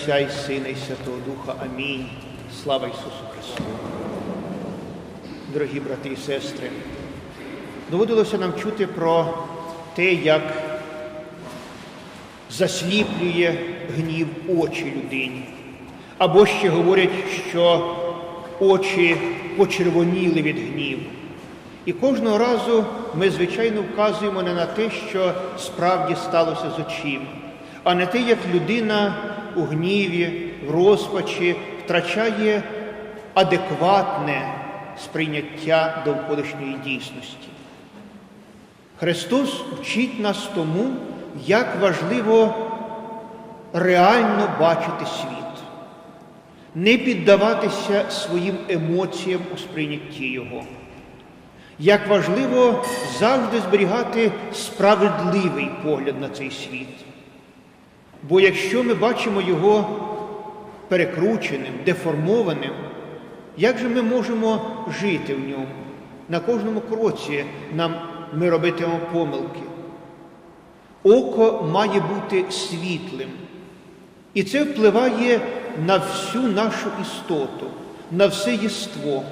Отця і Сина, і Святого Духа. Амінь. Слава Ісусу Христу. Дорогі брати і сестри, доводилося нам чути про те, як засліплює гнів очі людині. Або ще говорять, що очі почервоніли від гніву. І кожного разу ми, звичайно, вказуємо не на те, що справді сталося з очима, а не те, як людина у гніві, в розпачі втрачає адекватне сприйняття довколишньої дійсності. Христос вчить нас тому, як важливо реально бачити світ, не піддаватися своїм емоціям у сприйнятті Його. Як важливо завжди зберігати справедливий погляд на цей світ. Бо якщо ми бачимо його перекрученим, деформованим, як же ми можемо жити в ньому? На кожному кроці нам ми робитимемо помилки. Око має бути світлим. І це впливає на всю нашу істоту, на все єство.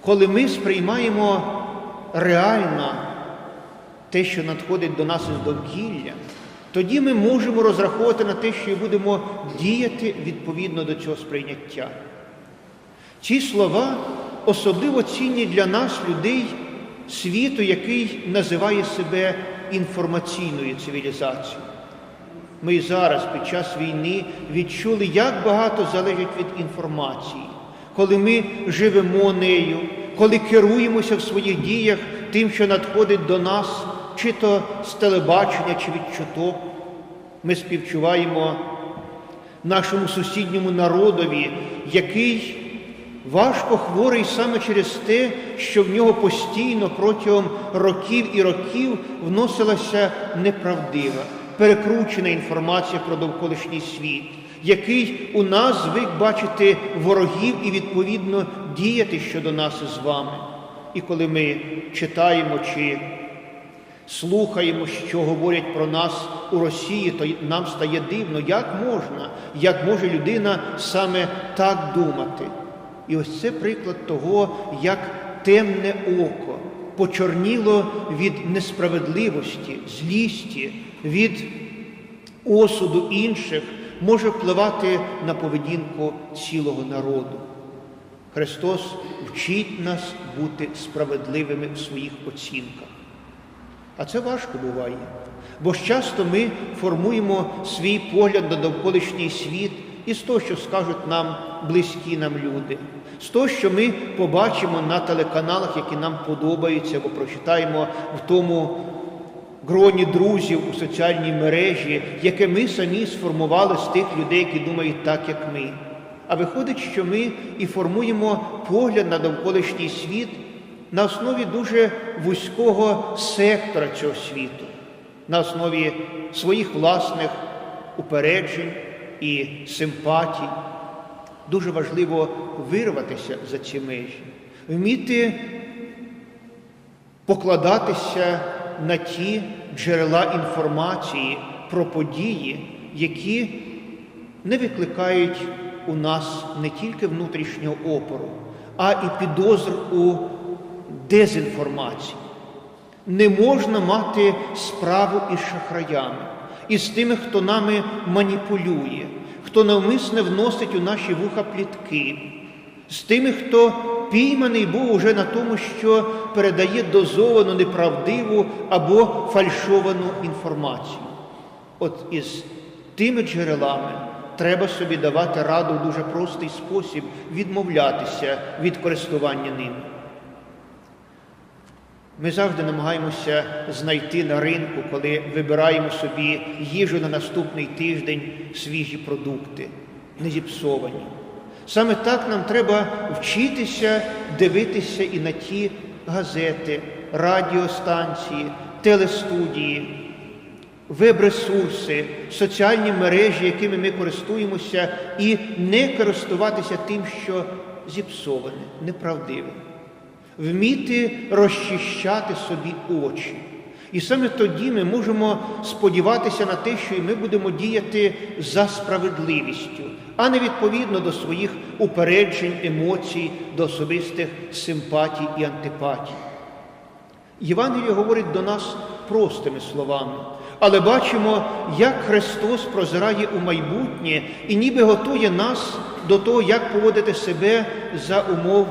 Коли ми сприймаємо реально те, що надходить до нас із довкілля, тоді ми можемо розраховувати на те, що будемо діяти відповідно до цього сприйняття. Ці слова особливо цінні для нас, людей світу, який називає себе інформаційною цивілізацією. Ми зараз під час війни відчули, як багато залежить від інформації, коли ми живемо нею, коли керуємося в своїх діях тим, що надходить до нас, чи то з телебачення, чи від чуток, ми співчуваємо нашому сусідньому народові, який важко хворий саме через те, що в нього постійно протягом років і років вносилася неправдива, перекручена інформація про довколишній світ, який у нас звик бачити ворогів і відповідно діяти щодо нас із вами. І коли ми читаємо чи слухаємо, що говорять про нас у Росії, то нам стає дивно, як можна, як може людина саме так думати. І ось це приклад того, як темне око почорніло від несправедливості, злісті, від осуду інших, може впливати на поведінку цілого народу. Христос вчить нас бути справедливими в своїх оцінках. А це важко буває, бо часто ми формуємо свій погляд на довколишній світ із того, що скажуть нам близькі нам люди, з того, що ми побачимо на телеканалах, які нам подобаються, або прочитаємо в тому гроні друзів у соціальній мережі, яке ми самі сформували з тих людей, які думають так, як ми. А виходить, що ми і формуємо погляд на довколишній світ на основі дуже вузького сектора цього світу, на основі своїх власних упереджень і симпатій. Дуже важливо вирватися за ці межі, вміти покладатися на ті джерела інформації про події, які не викликають у нас не тільки внутрішнього опору, а і підозр у дезінформації. Не можна мати справу із шахраями, із тими, хто нами маніпулює, хто навмисне вносить у наші вуха плітки, з тими, хто пійманий був уже на тому, що передає дозовану неправдиву або фальшовану інформацію. От із тими джерелами треба собі давати раду в дуже простий спосіб відмовлятися від користування ними. Ми завжди намагаємося знайти на ринку, коли вибираємо собі їжу на наступний тиждень свіжі продукти, не зіпсовані. Саме так нам треба вчитися дивитися і на ті газети, радіостанції, телестудії, веб-ресурси, соціальні мережі, якими ми користуємося, і не користуватися тим, що зіпсоване, неправдиве. Вміти розчищати собі очі І саме тоді ми можемо сподіватися на те, що і ми будемо діяти за справедливістю, а не відповідно до своїх упереджень, емоцій, до особистих симпатій і антипатій. Євангеліє говорить до нас простими словами, але бачимо, як Христос прозирає у майбутнє і ніби готує нас до того, як поводити себе за умов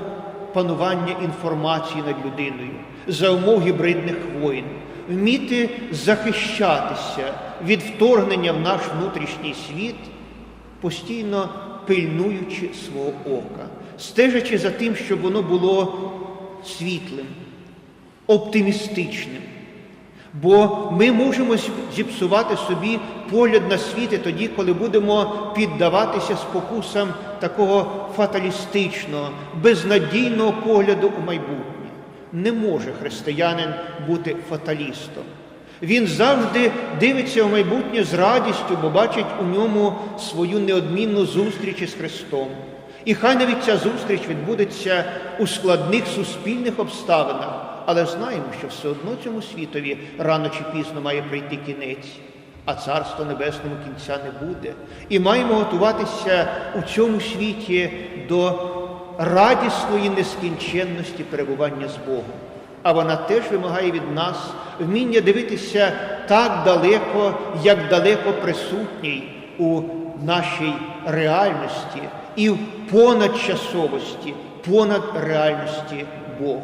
панування інформації над людиною, за умов гібридних воїн, вміти захищатися від вторгнення в наш внутрішній світ, постійно пильнуючи свого ока, стежачи за тим, щоб воно було світлим, оптимістичним. Бо ми можемо зіпсувати собі погляд на світ і тоді, коли будемо піддаватися спокусам такого фаталістичного, безнадійного погляду у майбутнє. Не може християнин бути фаталістом. Він завжди дивиться в майбутнє з радістю, бо бачить у ньому свою неодмінну зустріч із Христом. І хай навіть ця зустріч відбудеться у складних суспільних обставинах, але знаємо, що все одно цьому світові рано чи пізно має прийти кінець, а Царство Небесному кінця не буде. І маємо готуватися у цьому світі до радісної нескінченності перебування з Богом. А вона теж вимагає від нас вміння дивитися так далеко, як далеко присутній у нашій реальності і в понадчасовості, понад реальності Бог,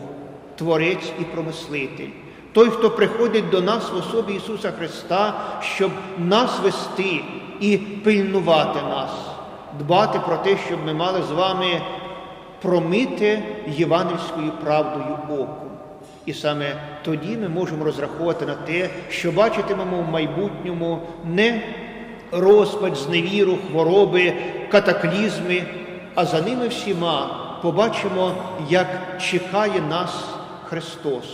Творець і промислитель. Той, хто приходить до нас в особі Ісуса Христа, щоб нас вести і пильнувати нас, дбати про те, щоб ми мали з вами промите євангельською правдою око. І саме тоді ми можемо розраховувати на те, що бачитимемо в майбутньому не розпач, зневіру, хвороби, катаклізми, а за ними всіма побачимо, як чекає нас Христос.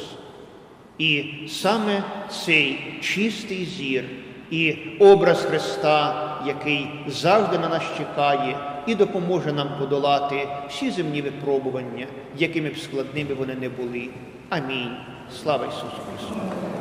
І саме цей чистий зір і образ Христа, який завжди на нас чекає і допоможе нам подолати всі земні випробування, якими б складними вони не були. Амінь. Слава Ісусу Христу!